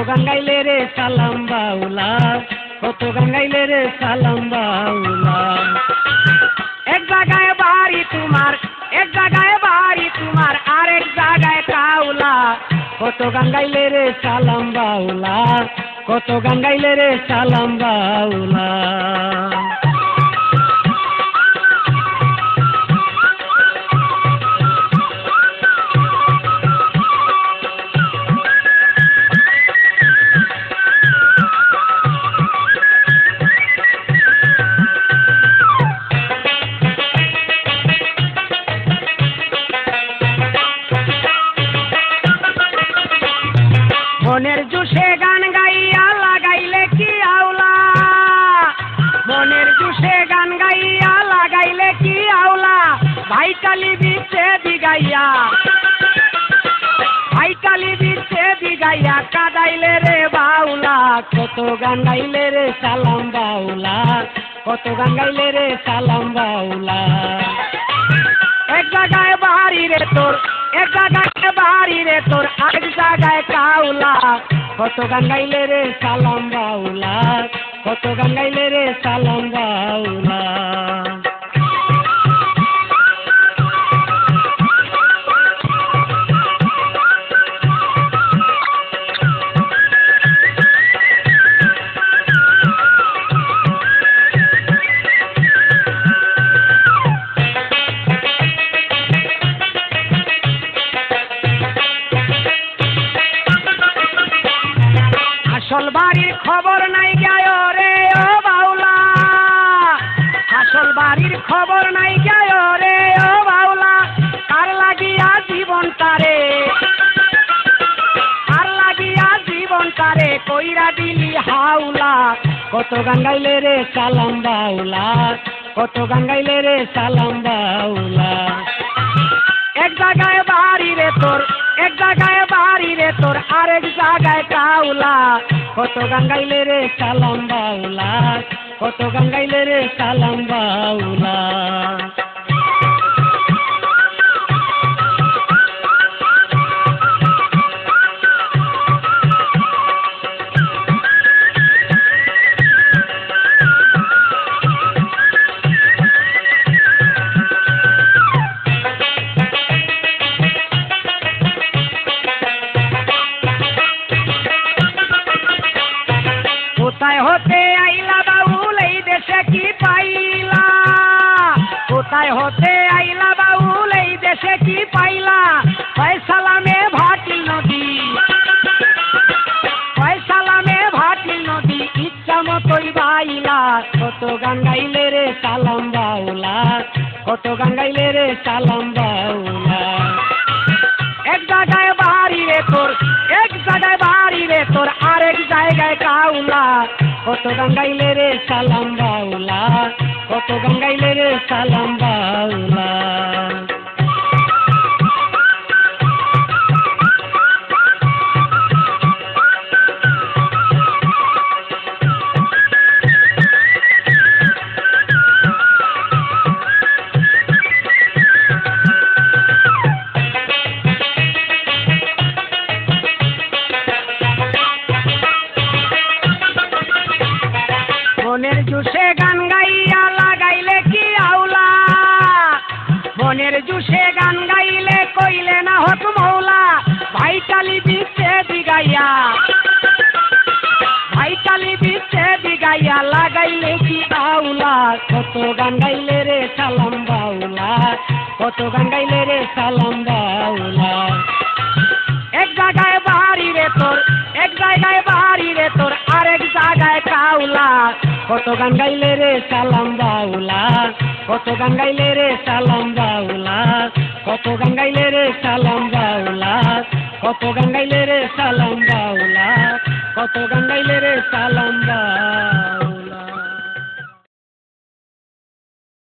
কত গান গাইলে রে সালাম বাউলা, কত গান গাইলে রে সালাম বাউলা। এক জায়গায় বাড়ি তোমার, এক জায়গায় বাড়ি তোমার, আরেক জায়গায় কাউলা। কত গান গাইলে রে সালাম বাউলা, কত গান গাইলে রে সালাম বাউলা। জুসে গান গাইয়া লাগাইলে কি আউলা মনের জুসে গান গাইয়া লাগাইলে কি আউলা ভাই কালি বিচ্ছে দিগাইয়া ভাই কালি বিচ্ছে দিগাইয়া কাদাইলে রে বাউলা। কত গান গাইলে রে সালাম বাউলা। কত গান গাইলে রে সালাম বাউলা। এক জায়গায় বাড়ি রে তোর, এক জায়গায় বাড়ি রে তোর, আরেক জায়গায় কাউলা। কত গান গাইলে রে সালাম বাউলা কত গান গাইলে রে সালাম বাউলা খবর নাই গায় রে ও বাউলা আসল বাড়ির খবর নাই গায় রে ও বাউলা কার লাগিয়া জীবন তারে? কার লাগিয়া জীবন তারে? কইরা দিলি হাউলা কত গান গাইলে রে সালাম বাউলা। কত গান গাইলে রে সালাম বাউলা। এক জায়গায় বাড়ি রে তোর, এক জায়গায় তোর আরেক জায়গায় কাউলা। কত গঙ্গাইলে গাইলে রে সালাম বাউলা, কত গঙ্গাইলে গাইলে রে সালাম বাউলা। হতে আইলা বাউল, এই দেশে কি পাইলা? ফয়সালামে ভাটি নদী। ফয়সালামে ভাটি নদী, ইচ্ছা মতোই বাইলা। কত গান গাইলে রে সালাম বাউলা, কত গান গাইলে রে সালাম বাউলা। এক জায়গায় বাড়ি রে তোর, এক জায়গায় বাড়ি রে তোর, আরেক জায়গায় কাউলা। কত গাঙ্গাইলে রে সালাম বাউলা, কত গাঙ্গাইলে রে সালাম মনের জুসে গান গাইয়া লাগাইলে কি আউলা? মনের জুসে গান গাইলে কইলে না হক মৌলা। ভাই কালি বিচ্ছে দিগাইয়া ভাই কালি বিচ্ছে দিগাইয়া লাগাইলে কি আউলা? কত গান গাইলে রে সালাম বাউলা। কত গান গাইলে রে সালাম বাউলা। কত গান গাইলে রে সালাম বাউলা? কত গান গাইলে রে সালাম বাউলা? কত গান গাইলে রে সালাম বাউলা? কত গান গাইলে রে সালাম বাউলা? কত গান গাইলে রে সালাম বাউলা?